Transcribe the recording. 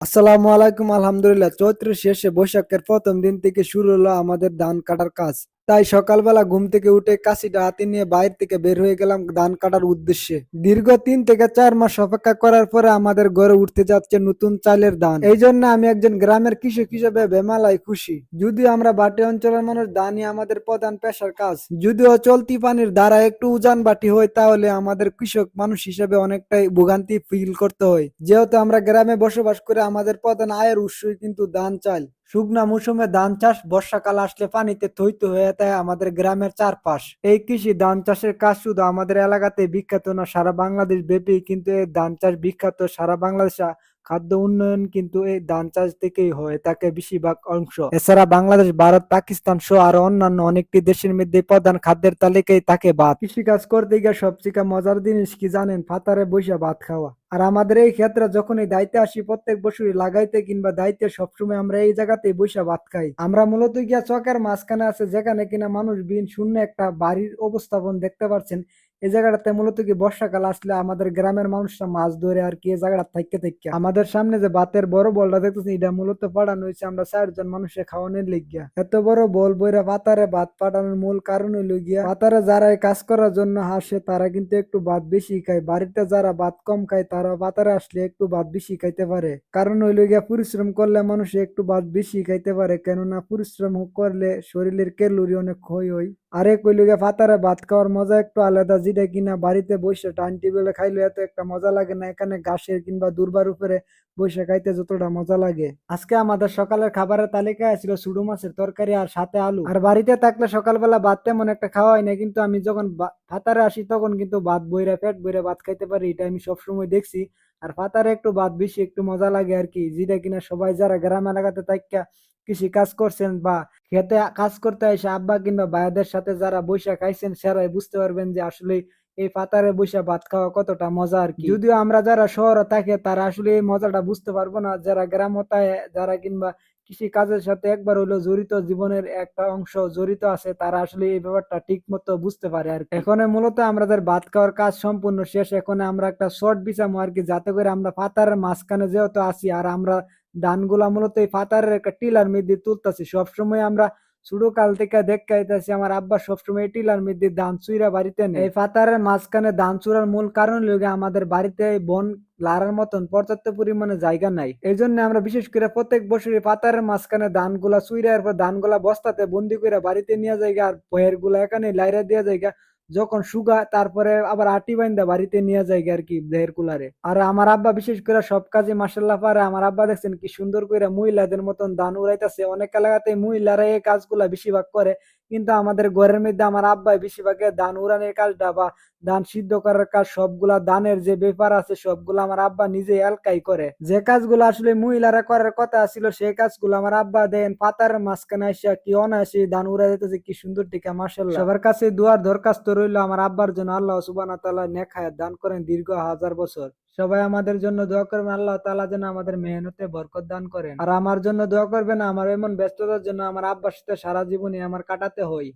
আসসালামু আলাইকুম, আলহামদুলিল্লাহ। চৈত্রের শেষে বৈশাখের প্রথম দিন থেকে শুরু হলো আমাদের ধান কাটার কাজ। তাই সকালবেলা ঘুম থেকে উঠে কাশিটা হাতে নিয়ে বাইরে থেকে বের হয়ে গেলাম ধান কাটার উদ্দেশ্যে। দীর্ঘ তিন থেকে চার মাস অপেক্ষা করার পরে আমাদের ঘরে উঠতে যাচ্ছে নতুন চালের ধান। এই জন্য আমি একজন গ্রামের কৃষক হিসেবে বেমালাই খুশি। যদিও আমরা বাটি অঞ্চলের মানুষ, ধানই আমাদের প্রধান পেশার কাজ। যদিও চলতি পানির দ্বারা একটু উজান বাটি হয়, তাহলে আমাদের কৃষক মানুষ হিসেবে অনেকটাই ভোগান্তি ফিল করতে হয়। যেহেতু আমরা গ্রামে বসবাস করে আমাদের প্রধান আয়ের উৎসই কিন্তু ধান চাল। শুকনা মৌসুমে ধান চাষ, বর্ষাকাল আসলে পানিতে থইতে হয়ে যায় আমাদের গ্রামের চারপাশ। এই কৃষি ধান চাষের কাজ শুধু আমাদের এলাকাতে বিখ্যাত না, সারা বাংলাদেশ ব্যাপী কিন্তু এই ধান চাষ বিখ্যাত। সারা বাংলাদেশে খাদ্য উন্নয়ন কিন্তু এই ধান চাষ থেকেই হয়, তাকে বেশিরভাগ অংশ। এছাড়া বাংলাদেশ, ভারত, পাকিস্তান সহ আরও অন্যান্য অনেকটি দেশের মধ্যে প্রধান খাদ্যের তালিকায় তাকে ভাত। কৃষিকাজ করতে গিয়ে সবচেয়ে মজার জিনিস কি জানেন? ফাতারে বসে ভাত খাওয়া। আর আমাদের এই ক্ষেত্রে যখন এই দায়িত্বে আসি, প্রত্যেক বছরই লাগাইতে কিংবা দায়িত্বে সবসময় আমরা এই জায়গাতেই বসে ভাত খাই। আমরা মূলত গিয়া চকের মাঝখানে আছে, যেখানে কিনা মানুষ বিন শূন্য একটা বাড়ির অবস্থাপন দেখতে পাচ্ছেন এই জায়গাটাতে মূলত কি বর্ষাকাল আসলে আমাদের গ্রামের মানুষরা মাছ ধরে আর কি এই জায়গাটা থাকতে থাকতে আমাদের সামনে যে বাতের বড় বলটা দেখতেছি এটা মূলত পাঠানো হয়েছে আমরা চারজন মানুষের খাওয়ানোর লিগিয়া। এত বড় বল বইরা পাতারে ভাত পাঠানোর মূল কারণ হইল গিয়া পাতারে যারা কাজ করার জন্য হাসে, তারা কিন্তু একটু ভাত বেশি খায়। বাড়িতে যারা ভাত কম খায়, তারা পাতারে আসলে একটু ভাত বেশি খাইতে পারে। কারণ হইল গিয়া, পরিশ্রম করলে মানুষ একটু ভাত বেশি খাইতে পারে, কেননা পরিশ্রম করলে শরীরের ক্যালোরি অনেক ক্ষয় হয়। আরে কইল গিয়া পাতারে ভাত খাওয়ার মজা একটু আলাদা যেটা কিনা বাড়িতে বসে টাইম টেবিলে খাইলে এত একটা মজা লাগে না? এখানে ঘাসের কিংবা দুর্বার উপরে বসে খাইতে যতটা মজা লাগে। আজকে আমাদের সকালের খাবারের তালিকায় ছিল সুডু মাছের তরকারি আর সাথে আলু। আর বাড়িতে থাকলে সকালবেলা ভাত তেমন একটা খাওয়া হয় না, কিন্তু আমি যখন ফাতারে আসি তখন কিন্তু ভাত বইরা, পেট বইরা ভাত খাইতে পারি, এটা আমি সবসময় দেখছি। আর পাতারে একটু বাদ বেশি, একটু মজা লাগে আর কি। যেটা কিনা সবাই যারা গ্রাম এলাকাতে থাকা কৃষি কাজ করছেন বা খেতে, কাজ করতে এসে আব্বা কিংবা ভাইয়াদের সাথে যারা বৈশা খাইছেন সেরাই বুঝতে পারবেন যে আসলে এই পাতারে বৈশা ভাত খাওয়া কতটা মজা আর কি। যদিও আমরা যারা শহরে থাকে, তারা আসলে এই মজাটা বুঝতে পারব না। যারা গ্রামতায়, যারা কিংবা কৃষি কাজের সাথে একবার হলো জড়িত জীবনের একটা অংশ জড়িত আছে, তারা আসলে এই ব্যাপারটা ঠিক মতো বুঝতে পারে আর। এখন মূলত আমাদের ভাত খাওয়ার কাজ সম্পূর্ণ শেষ, এখন আমরা একটা শর্ট বিছামো আর কি, যাতে করে আমরা পাতারের মাঝখানে যেহেতু আছি আর আমরা ধানগুলা মূলত এই পাতারের একটা টিলার মধ্যে তুলতেছি, সবসময় আমরা ছোট কাল থেকে আইতাছি আমার আব্বা সবসময় টিলার মধ্যে ধান চুইরা বাড়িতে নেই এই পাতারের মাঝখানে ধান চুরার মূল কারণ লোক আমাদের বাড়িতে বন লারার মতন পর্যাপ্ত পরিমাণে জায়গা নাই। এই জন্য আমরা বিশেষ করে প্রত্যেক বছরই পাতারের মাঝখানে ধানগুলা চুইরা এরপর ধানগুলা বস্তাতে বন্দি করে বাড়িতে নিয়ে যায় আর বহেরগুলা এখানে লাইরা দিয়ে যাইগা। যখন সুগা, তারপরে আবার আটি বান্ধা বাড়িতে নিয়ে যায় আর কি দেহের কুলারে। আর আমার আব্বা বিশেষ করে সব কাজে মাসাল্লাহ পারে। আমার আব্বা দেখছেন কি সুন্দর করে মহিলাদের মতন দান উড়াইতেছে। অনেক এলাকাতে মহিলারা এই কাজগুলা বেশিরভাগ করে। কিন্তু আমাদের ঘরের মধ্যে আমার আব্বাই বেশিরভাগে ধান উড়ানের কাজটা বা ধান সিদ্ধ করার কাজ, সবগুলা ধানের যে ব্যাপার আছে সবগুলা আমার আব্বা নিজে এলকাই করে। যে কাজগুলো আসলে মহিলারা করার কথা ছিল, সেই কাজগুলো আমার আব্বা দেন পাতার মাঝখানে আসিয়া কি অনায়াসে ধান উড়াই দিতেছে, কি সুন্দর টিকা মাসাল্লাহ সবার কাছে দুয়ার দরখাস্ত রইল আমার আব্বার জন্য, আল্লাহ সুবানা তালা নেখায় দান করেন দীর্ঘ হাজার বছর। সবাই আমাদের জন্য দোয়া করবেন, আল্লাহ তালা যেন আমাদের মেহনতে বরকত দান করেন। আর আমার জন্য দোয়া করবেন, আমার এমন ব্যস্ততার জন্য আমার আব্বার সাথে সারা জীবনই আমার কাটাতে হয়।